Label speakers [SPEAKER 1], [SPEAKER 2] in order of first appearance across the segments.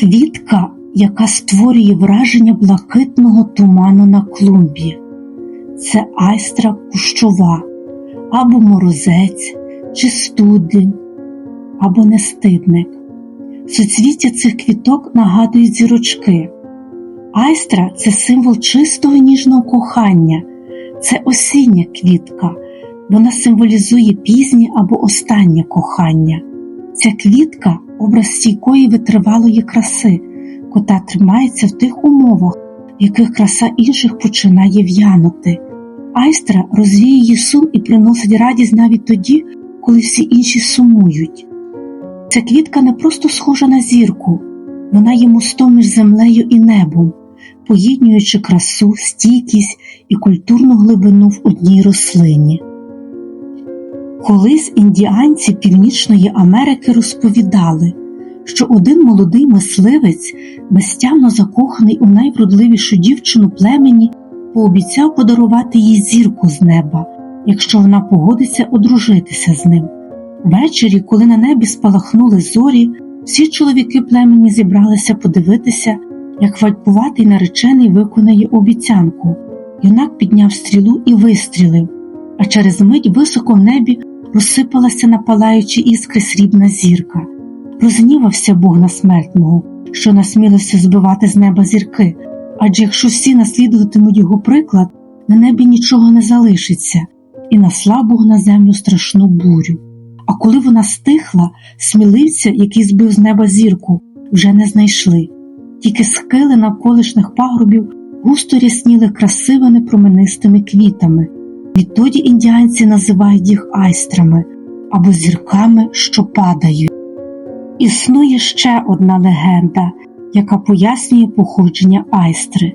[SPEAKER 1] Квітка, яка створює враження блакитного туману на клумбі. Це айстра кущова, або морозець, чи студень, або нестидник. Суцвіття цих квіток нагадують зірочки. Айстра це символ чистого ніжного кохання, це осіння квітка, вона символізує пізнє або останнє кохання. Ця квітка образ стійкої витривалої краси, кота тримається в тих умовах, в яких краса інших починає в'янути. Айстра розвіє її сум і приносить радість навіть тоді, коли всі інші сумують. Ця квітка не просто схожа на зірку, вона є мостом між землею і небом, поєднуючи красу, стійкість і культурну глибину в одній рослині. Колись індіанці Північної Америки розповідали, що один молодий мисливець, безтямно закоханий у найвродливішу дівчину племені, пообіцяв подарувати їй зірку з неба, якщо вона погодиться одружитися з ним. Ввечері, коли на небі спалахнули зорі, всі чоловіки племені зібралися подивитися, як вальпуватий наречений виконає обіцянку. Юнак підняв стрілу і вистрілив, а через мить високо в небі розсипалася на палаючі іскри срібна зірка. Розгнівався Бог на смертного, що насмілився збивати з неба зірки, адже якщо всі наслідуватимуть його приклад, на небі нічого не залишиться, і наслав Бог на землю страшну бурю. А коли вона стихла, сміливця, який збив з неба зірку, вже не знайшли. Тільки схили навколишніх пагорбів густо рясніли красивими променистими квітами. Відтоді індіанці називають їх айстрами або зірками, що падають. Існує ще одна легенда, яка пояснює походження айстри.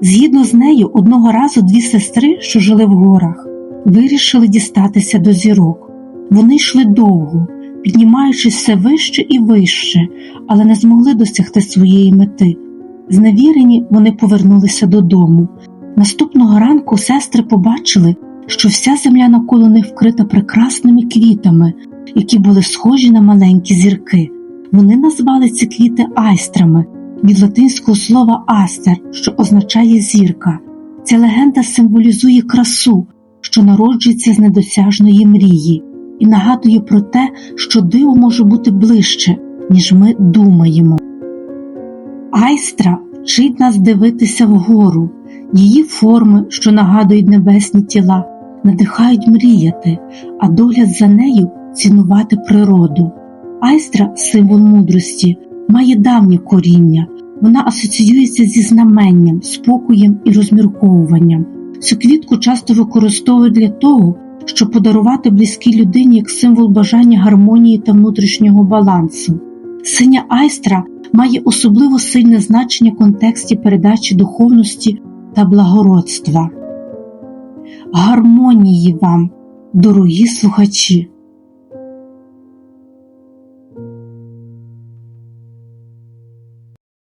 [SPEAKER 1] Згідно з нею, одного разу дві сестри, що жили в горах, вирішили дістатися до зірок. Вони йшли довго, піднімаючись все вище і вище, але не змогли досягти своєї мети. Зневірені, вони повернулися додому. Наступного ранку сестри побачили, що вся земля навколо них вкрита прекрасними квітами, які були схожі на маленькі зірки. Вони назвали ці квіти айстрами від латинського слова астер, що означає зірка. Ця легенда символізує красу, що народжується з недосяжної мрії, і нагадує про те, що диво може бути ближче, ніж ми думаємо. Айстра вчить нас дивитися вгору, її форми, що нагадують небесні тіла, надихають мріяти, а догляд за нею цінувати природу. Айстра символ мудрості, має давнє коріння, вона асоціюється зі знаменням, спокоєм і розмірковуванням. Цю квітку часто використовують для того, щоб подарувати близькій людині як символ бажання гармонії та внутрішнього балансу. Синя айстра має особливо сильне значення в контексті передачі духовності та благородства. Гармонії вам, дорогі слухачі!